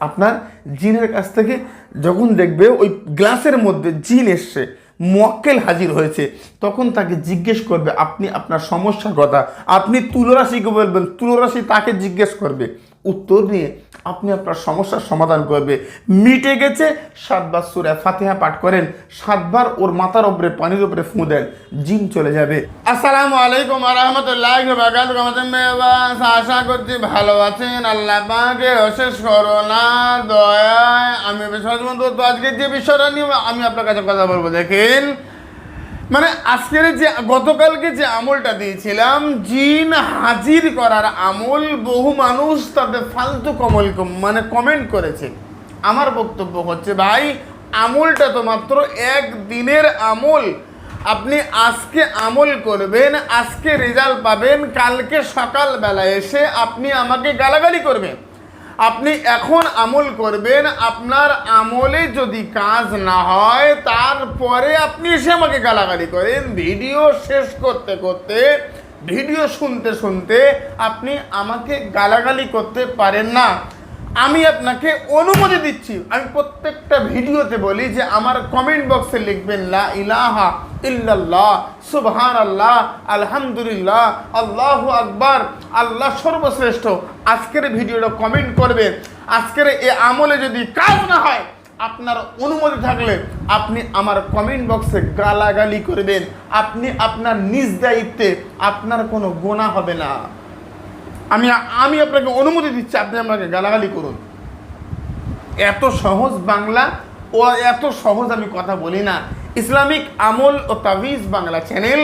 আপনার জিনের কাছ থেকে যখন দেখবে, ওই গ্লাসের মধ্যে জিন এসছে, মক্কেল হাজির হয়েছে, তখন তাকে জিজ্ঞেস করবে, আপনি আপনার সমস্যার কথা? আপনি তুলরাশিকে বলবেন, তুলরাশি তাকে জিজ্ঞেস করবে। উত্তর নিয়ে আপনি আপনার সমস্যার সমাধান করবে। মিটে গেছে, সাতবার সুরে ফাতেহা পাঠ করেন, সাতবার ওর মাথার উপরে, পানির উপরে ফুঁ দেন, জিন চলে যাবে। আসসালামু আলাইকুম রহমতুল্লাহ আশা করছি ভালো আছেন। আল্লাহ পাকে অশেষ করোনা দয়ায় আমি আজকে যে বিষয়টা নিয়ে আমি আপনার কাছে কথা বলব, দেখেন মানে আজকের যে, গতকালকে যে আমলটা দিয়েছিলাম, জিন হাজির করার আমল বহু মানুষ তাদের ফালতু কমল মানে কমেন্ট করেছে। আমার বক্তব্য হচ্ছে, ভাই, আমলটা তো মাত্র এক দিনের আমল। আপনি আজকে আমল করবেন, আজকে রেজাল্ট পাবেন, কালকে সকালবেলা এসে আপনি আমাকে গালাগালি করবেন। আপনি এখন আমল করবেন, আপনার আমলে যদি কাজ না হয়, তারপরে আপনি এসে আমাকে গালাগালি করেন। ভিডিও শেষ করতে করতে, ভিডিও শুনতে শুনতে আপনি আমাকে গালাগালি করতে পারেন না। আমি আপনাকে অনুমতি দিচ্ছি। আমি প্রত্যেকটা ভিডিওতে বলি যে, আমার কমেন্ট বক্সে লিখবেন, লা ইলাহা ইল্লাল্লাহ সুবহান আল্লাহ আলহামদুলিল্লাহ, আল্লাহ আকবার, আল্লাহ সর্বশ্রেষ্ঠ আজকের ভিডিওটা কমেন্ট করবেন আজকের এ আমলে যদি কাজ না হয়, আপনার অনুমতি থাকলে আপনি আমার কমেন্ট বক্সে গালাগালি করবেন। আপনি আপনার নিজ দায়িত্বে আপনার কোনো গোনা হবে না। আমি আমি আপনাকে অনুমতি দিচ্ছি, আপনি আমাকে গালাগালি করুন। এত সহজ বাংলা ও এত সহজ আমি কথা বলি না। ইসলামিক আমল ও তাবিজ বাংলা চ্যানেল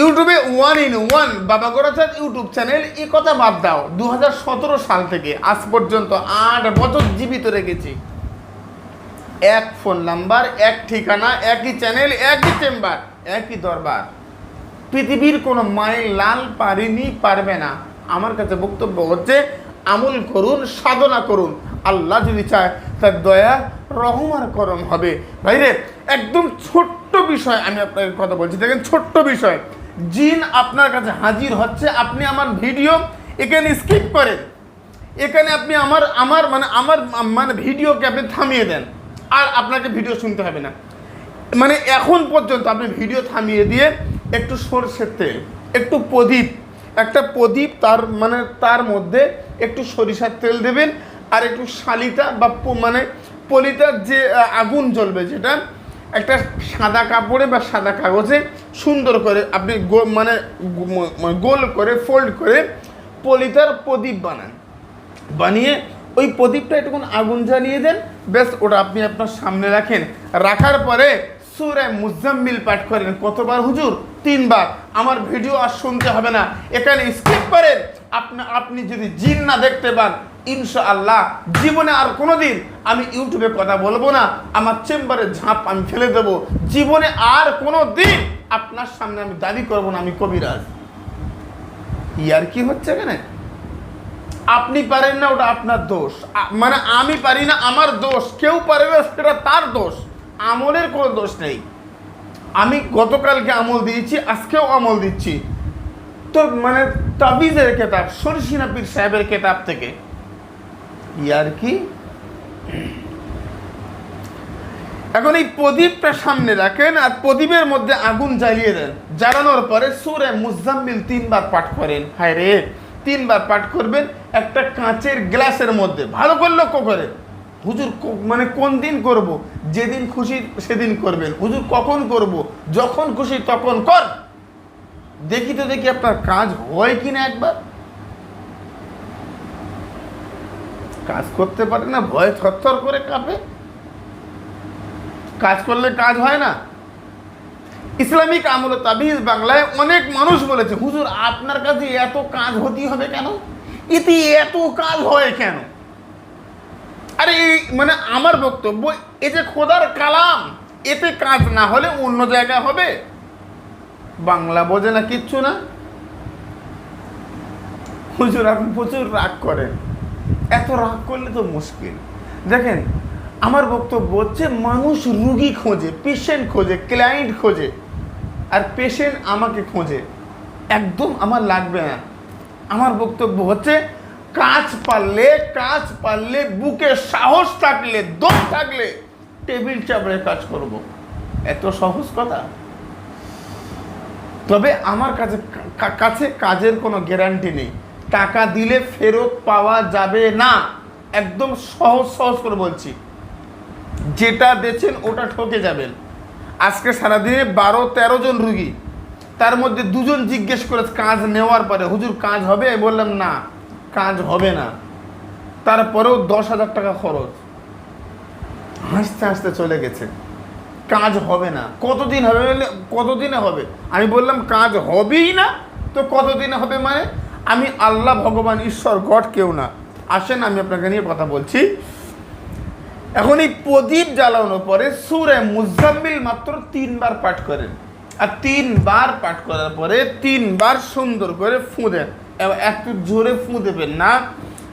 ইউটিউবে ওয়ান ইন ওয়ান বাবা গোরাচাঁদ ইউটিউব চ্যানেল এই কথা বাদ দাও। দু হাজার সতেরো সাল থেকে আজ পর্যন্ত আট বছর জীবিত রেখেছি। এক ফোন নাম্বার এক ঠিকানা, একই চ্যানেল একই চেম্বার একই দরবার। পৃথিবীর কোনো মায়ের লাল পারেনি পারবে না। আমার কাছে বক্তব্য হচ্ছে, আমল করুন, সাধনা করুন। আল্লাহ যদি চায়, তার দয়া, রহম আর করম হবে। ভাইরে, একদম ছোট্ট বিষয় আমি আপনাকে কথা বলছি। দেখেন, ছোট্ট বিষয়। জিন আপনার কাছে হাজির হচ্ছে, আপনি আমার ভিডিও এখানে স্কিপ করেন। এখানে আপনি আমার আমার মানে আমার মানে ভিডিওকে আপনি থামিয়ে দেন, আর আপনাকে ভিডিও শুনতে হবে না। মানে এখন পর্যন্ত আপনি ভিডিও থামিয়ে দিয়ে একটু সর্ষের তেল, একটু প্রদীপ, একটা প্রদীপ তার মানে তার মধ্যে একটু সরিষার তেল দেবেন, আর একটু শালিতা বা মানে পলিতার যে আগুন জ্বলবে যেটা একটা সাদা কাপড়ে বা সাদা কাগজে সুন্দর করে আপনি মানে মানে গোল করে ফোল্ড করে পলিতার প্রদীপ বানান। বানিয়ে ওই প্রদীপটা একটুকুন আগুন জ্বালিয়ে দেন। ব্যাস, ওটা আপনি আপনার সামনে রাখেন। রাখার পরে সুরে মুজাম্মিল পাঠ করেন। কতবার হুজুর? তিনবার। আমার ভিডিও আর শুনতে হবে না। এখানে স্কিপ করেন। আপনি আপনি যদি জিন না দেখতে পান, ইনশাআল্লাহ জীবনে আর কোনোদিন আমি ইউটিউবে কথা বলব না, আমার চেম্বারে ঝাঁপ আমি ফেলে দেবো। জীবনে আর কোনো দিন আপনার সামনে আমি দাবি করব না, আমি কবিরাজ। ইয়ার কি হচ্ছে এখানে? আপনি পারেন না, ওটা আপনার দোষ। মানে আমি পারি না, আমার দোষ। কেউ পারে না, সেটা তার দোষ। আমলের কোনো দোষ নেই। আমি গতকালকে আমল দিয়েছি, আজকেও আমল দিচ্ছি। তো মানে তাবিজের কেতাব, সরসিনা পীর সাহেবের কেতাব থেকে। ইয়ার কি? এখন এই প্রদীপটা সামনে রাখেন আর প্রদীপের মধ্যে আগুন জ্বালিয়ে দেন। জ্বালানোর পরে সুরে মুজাম্মিল তিনবার পাঠ করেন। হায় রে, তিনবার পাঠ করবেন একটা কাঁচের গ্লাসের মধ্যে। ভালো করে লক্ষ্য করে হুজুর মানে কোন দিন করব? যেদিন খুশি সেদিন করবেন। হুজুর কখন করব? যখন খুশি তখন কর। দেখি তো দেখি আপনার কাজ হয় কি না একবার। কাজ করতে পারে না, ভয় থরথর করে কাঁপে। কাজ করলে কাজ হয় না। ইসলামিক আমল তাবিজ বাংলায় অনেক মানুষ বলেছে, হুজুর, আপনার কাছে এত কাজ হতেই হবে কেন? এতে এত কাজ হয় কেন? আরে মানে আমার বক্তব্য, এ যে খোদার কালাম, এতে কাজ না হলে অন্য জায়গায় হবে। বাংলা বোঝে না, কিচ্ছু না। হুজুর, আপনি প্রচুর রাগ করেন। এত রাগ করলে তো মুশকিল। দেখেন, আমার বক্তব্য হচ্ছে, মানুষ রুগী খোঁজে পেশেন্ট খোঁজে ক্লায়েন্ট খোঁজে, আর পেশেন্ট আমাকে খোঁজে। একদম আমার লাগবে না। আমার বক্তব্য হচ্ছে, কাজ পারলে কাজ পারলে, বুকে সাহস থাকলে, দম থাকলে, টেবিল চাপড়ে কাজ করব। এত সহজ কথা। তবে আমার কাছে কাছে কাজের কোনো গ্যারান্টি নেই। টাকা দিলে ফেরত পাওয়া যাবে না। একদম সহজ সহজ করে বলছি। যেটা দিয়েছেন ওটা ঠকে যাবেন। আজকে সারাদিনে বারো, তেরো জন রুগী। তার মধ্যে দুজন জিজ্ঞেস করে কাজ নেওয়ার পরে, হুজুর, কাজ হবে? বললাম, না, কাজ হবে না। তারপরেও দশ হাজার টাকা খরচ। হাসতে হাসতে চলে গেছে। কাজ হবে না। কতদিন হবে? কতদিনে হবে? আমি বললাম, কাজ হবেই না, তো কতদিনে হবে মানে? আমি আল্লাহ ভগবান, ঈশ্বর গড কেউ না। আসেন, আমি আপনাকে নিয়ে কথা বলছি। এখন এই প্রদীপ জ্বালানোর পরে সুরে মুজাম্মিল মাত্র তিনবার পাঠ করেন। আর তিনবার পাঠ করার পরে তিনবার সুন্দর করে ফুঁ দেন। একটু জোরে ফুঁ দেবেন না,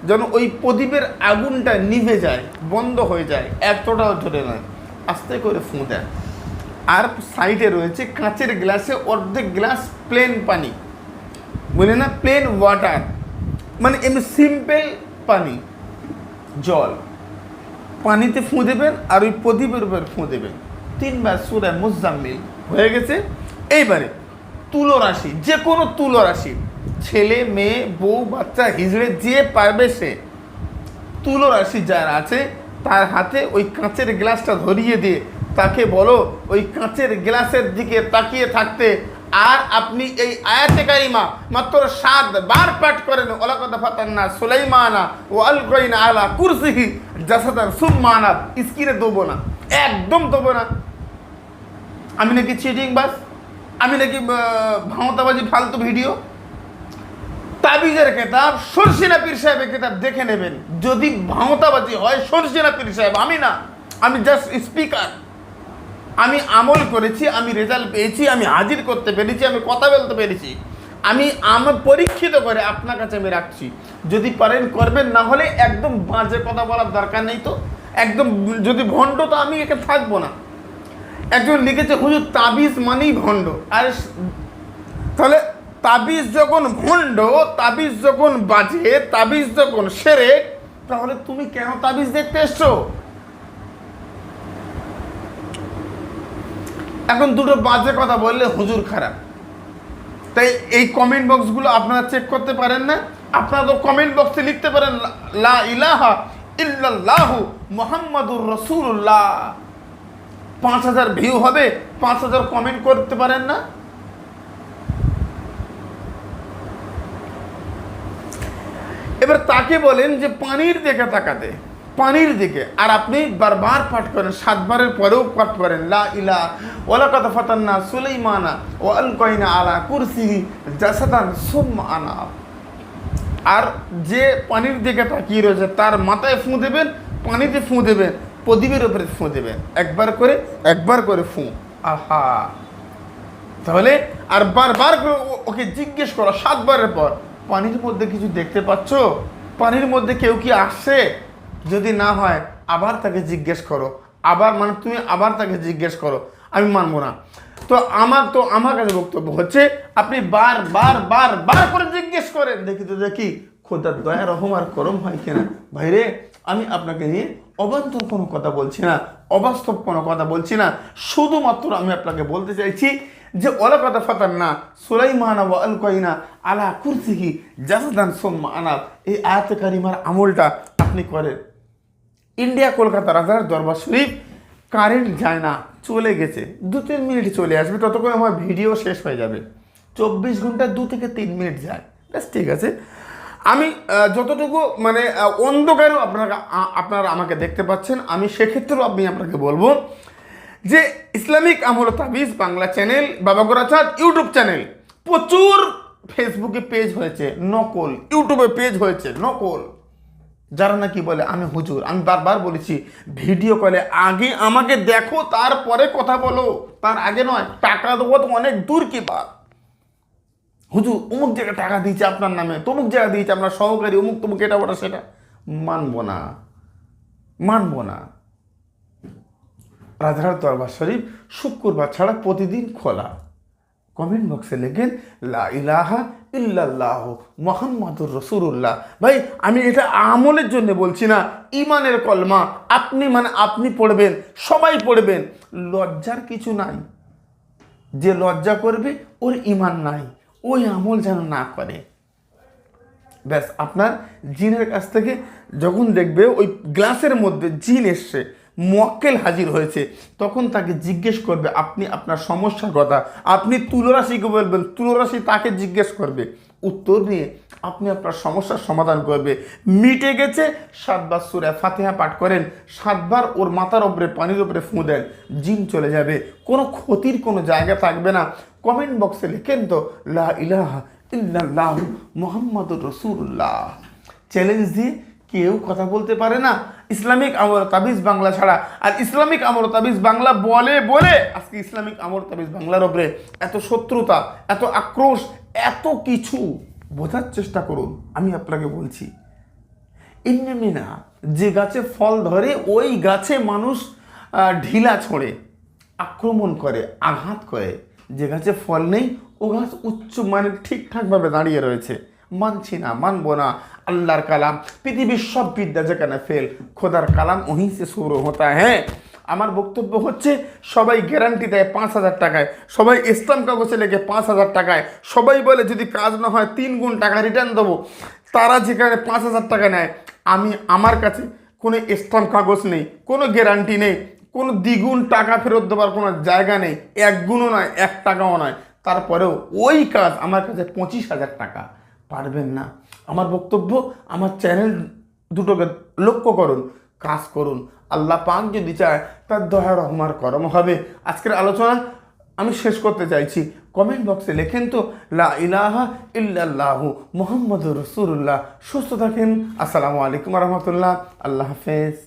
যেন ওই প্রদীপের আগুনটা নিভে যায়, বন্ধ হয়ে যায়, এতটাও জোরে নয়। আস্তে করে ফুঁ দেন। আর সাইডে রয়েছে কাঁচের গ্লাসে অর্ধেক গ্লাস প্লেন পানি। বলে না প্লেন ওয়াটার মানে এমনি সিম্পল পানি, জল। পানিতে ফুঁ দেবেন আর ওই প্রদীপের উপর ফুঁ দেবেন। তিনবার সুরে মুজাম্মিল হয়ে গেছে। এইবারে তুলো রাশি যে কোনো তুলো রাশি ছেলে, মেয়ে, বউ, বাচ্চা, হিজড়ে, যে পারবে সে। তুলো রাশি যার আছে তার হাতে ওই কাঁচের গ্লাসটা ধরিয়ে দিয়ে তাকে বলো, ওই কাঁচের গ্লাসের দিকে তাকিয়ে থাকতে আর আপনি এই আয়াতে কারিমা মাত্র সাত বার পাঠ করেন, ওলাকদ সুলাইমানা ও আলকাইনা আলা কুরসিহি জাসাদার সুম্মানা স্ক্রিনে দেবো না, একদম দেবো না। আমি নাকি চিটিং বাস? আমি নাকি ভাঁওতাবাজি ফালতু ভিডিও তাবিজের কেতাব সরসিনা পীর সাহেবের কেতাব দেখে নেবেন। যদি ভাঁওতাবাজি হয় সরসিনা পীর সাহেব, আমি না। আমি জাস্ট স্পিকার আমি আমল করেছি, আমি রেজাল্ট পেয়েছি, আমি হাজির করতে পেরেছি, আমি কথা বলতে পেরেছি। আমি আমার পরীক্ষিত করে আপনার কাছে আমি রাখছি। যদি পারেন, করবেন, না হলে একদম বাজে কথা বলার দরকার নেই তো। একদম যদি ভণ্ড, তো আমি একে থাকব না। একজন লিখেছে, হুজুর, তাবিজ মানেই ভণ্ড। আর তাহলে তাবিজ যখন ভণ্ড, তাবিজ যখন বাজে, তাবিজ যখন সেরে, তাহলে তুমি কেন তাবিজ দেখতে এসছো? এখন দুটো বাজে কথা বললে হুজুর খারাপ। তাই এই কমেন্ট বক্সগুলো আপনারা চেক করতে পারেন না। আপনারা তো কমেন্ট বক্সে লিখতে পারেন, লা- ইলাহা ইল্লাল্লাহু মুহাম্মাদুর রাসূলুল্লাহ। পাঁচ হাজার ভিউ হবে, পাঁচ হাজার কমেন্ট করতে পারেন না। এবার তাকে বলেন যে পানির দিকে তাকাতে, পানির দিকে। আর আপনি বারবার পাঠ করেন, সাতবারের পরেও পাঠ করেন, লা ইলা ওলা কথা ফাতান্না সুলাইমানা ও আল কয়না আলা কুরসি জাসাদান সুম্মা আনা আর যে পানির দিকে তাকিয়ে রয়েছে, তার মাথায় ফুঁ দেবেন, পানিতে ফুঁ দেবেন, প্রদীপের উপরে ফুঁ দেবেন। একবার করে একবার করে ফুঁ। আহা! তাহলে আর বারবার করে ওকে জিজ্ঞেস করো, সাতবারের পর। পানির মধ্যে কিছু দেখতে পাচ্ছ? পানির মধ্যে কেউ কি আসছে? যদি না হয়, আবার তাকে জিজ্ঞেস করো। আবার মানে তুমি আবার তাকে জিজ্ঞেস করো। আমি মানব না। তো আমার তো আমার কাছে বক্তব্য হচ্ছে, আপনি বার বার বার বার করে জিজ্ঞেস করেন। দেখি তো দেখি, খোদার দয়া, রহম আর করম হয় কিনা। ভাইরে আমি আপনাকে নিয়ে অবান্তর কোনো কথা বলছি না, অবাস্তব কোনো কথা বলছি না। শুধুমাত্র আমি আপনাকে বলতে চাইছি যে ওলা কথা ফাতার না, সুলাইমানা ওয়া আল কয়না আলা কুরসিহি জাসাদান সোম্মা আনাব এই আয়াতে কারিমার আমলটা আপনি করেন। ইন্ডিয়া, কলকাতা রাজার দরবার শরীফ কারেন্ট যায় না, চলে গেছে। দু তিন মিনিট চলে আসবে, ততক্ষণ আমার ভিডিও শেষ হয়ে যাবে। চব্বিশ ঘণ্টা দু থেকে তিন মিনিট যায়। ব্যাস, ঠিক আছে। আমি যতটুকু মানে অন্ধকারেও আপনারা আপনারা আমাকে দেখতে পাচ্ছেন, আমি সেক্ষেত্রেও আমি আপনাকে বলব যে ইসলামিক আমল তাবিজ বাংলা চ্যানেল, বাবা গোরাচাঁদ ইউটিউব চ্যানেল, প্রচুর ফেসবুকে পেজ হয়েছে, নকল, ইউটিউবে পেজ হয়েছে, নকল। যারা নাকি বলে, আমি হুজুর, আমি বারবার বলেছি, ভিডিও কলে আগে আমাকে দেখো, তারপরে কথা বলো। তার আগে নয়, টাকা দেবো তো অনেক দূর কি বাদ হুজুর, অমুক জায়গায় টাকা দিয়েছে আপনার নামে, তমুক জায়গা দিয়েছে আপনার সহকারী, অমুক তমুক এটা ওটা সেটা। মানব না। মানব না। রাজহাট দরবার শরীফ শুক্রবার ছাড়া প্রতিদিন খোলা। কমেন্ট বক্সে লেখেন, লা ইলাহা ইল্লাল্লাহ মোহাম্মদুর রসুল্লাহ ভাই, আমি এটা আমলের জন্য বলছি না ইমানের কলমা, আপনি মানে আপনি পড়বেন, সবাই পড়বেন। লজ্জার কিছু নাই। যে লজ্জা করবে, ওর ইমান নাই। ওই আমল যেন না করে। ব্যাস, আপনার জিনের কাছ থেকে যখন দেখবে, ওই গ্লাসের মধ্যে জিন এসছে মক্কেল হাজির হয়েছে, তখন তাকে জিজ্ঞেস করবে, আপনি আপনার সমস্যার কথা। আপনি তুলরাশিকে বলবেন, তুলরাশি তাকে জিজ্ঞেস করবে। উত্তর নিয়ে আপনি আপনার সমস্যার সমাধান করবে। মিটে গেছে, সাতবার সুরে ফাতেহা পাঠ করেন, সাতবার ওর মাথার ওপরে পানির ওপরে ফুঁ দেন, জিন চলে যাবে। কোনো ক্ষতির কোনো জায়গা থাকবে না। কমেন্ট বক্সে লিখেন তো, লা ইলাহা ইল্লাল্লাহ রসুল্লাহ চ্যালেঞ্জ দিয়ে কেউ কথা বলতে পারে না। ইসলামিক আমর তাবিজ বাংলা ছাড়া। আর ইসলামিক আমর তাবিজ বাংলা বলে বলে, আজকে ইসলামিক আমর তাবিজ বাংলার ওপরে এত শত্রুতা, এত আক্রোশ এত কিছু বোঝার চেষ্টা করুন, আমি আপনাকে বলছি। এমনি না, যে গাছে ফল ধরে, ওই গাছে মানুষ ঢিলা ছড়ে, আক্রমণ করে, আঘাত করে। যে গাছে ফল নেই, ও গাছ উচ্চ মানে ঠিকঠাকভাবে দাঁড়িয়ে রয়েছে। মানছি না, মানব না, আল্লাহর কালাম, পৃথিবীর সব বিদ্যা যেখানে ফেল খোদার কালাম ওहीं সে শুরু হতা হ্যাঁ। আমার বক্তব্য হচ্ছে, সবাই গ্যারান্টি দেয় পাঁচ হাজার টাকায়। সবাই ইসলাম কাগজে লেগে পাঁচ হাজার টাকায়। সবাই বলে, যদি কাজ না হয়, তিন গুণ টাকা রিটার্ন দেবো। তারা যেখানে পাঁচ হাজার টাকা নেয়, আমি, আমার কাছে কোনো ইসলাম কাগজ নেই, কোনো গ্যারান্টি নেই, কোনো দ্বিগুণ টাকা ফেরত দেওয়ার কোনো জায়গা নেই, এক গুণও নয়, এক টাকাও নয়। তারপরেও ওই কাজ আমার কাছে পঁচিশ হাজার টাকা। পারবেন না। আমার বক্তব্য, আমার চ্যানেল দুটোকে লক্ষ্য করুন। কাজ করুন। আল্লাহ পাক যদি চায়, তার দয়া রহমার করম হবে। আজকের আলোচনা আমি শেষ করতে চাইছি। কমেন্ট বক্সে লেখেন তো, লা ইলাহা ইল্লাল্লাহু মোহাম্মদ রসুল্লাহ সুস্থ থাকেন। আসসালামু আলাইকুম রহমতুল্লাহ। আল্লাহ হাফেজ।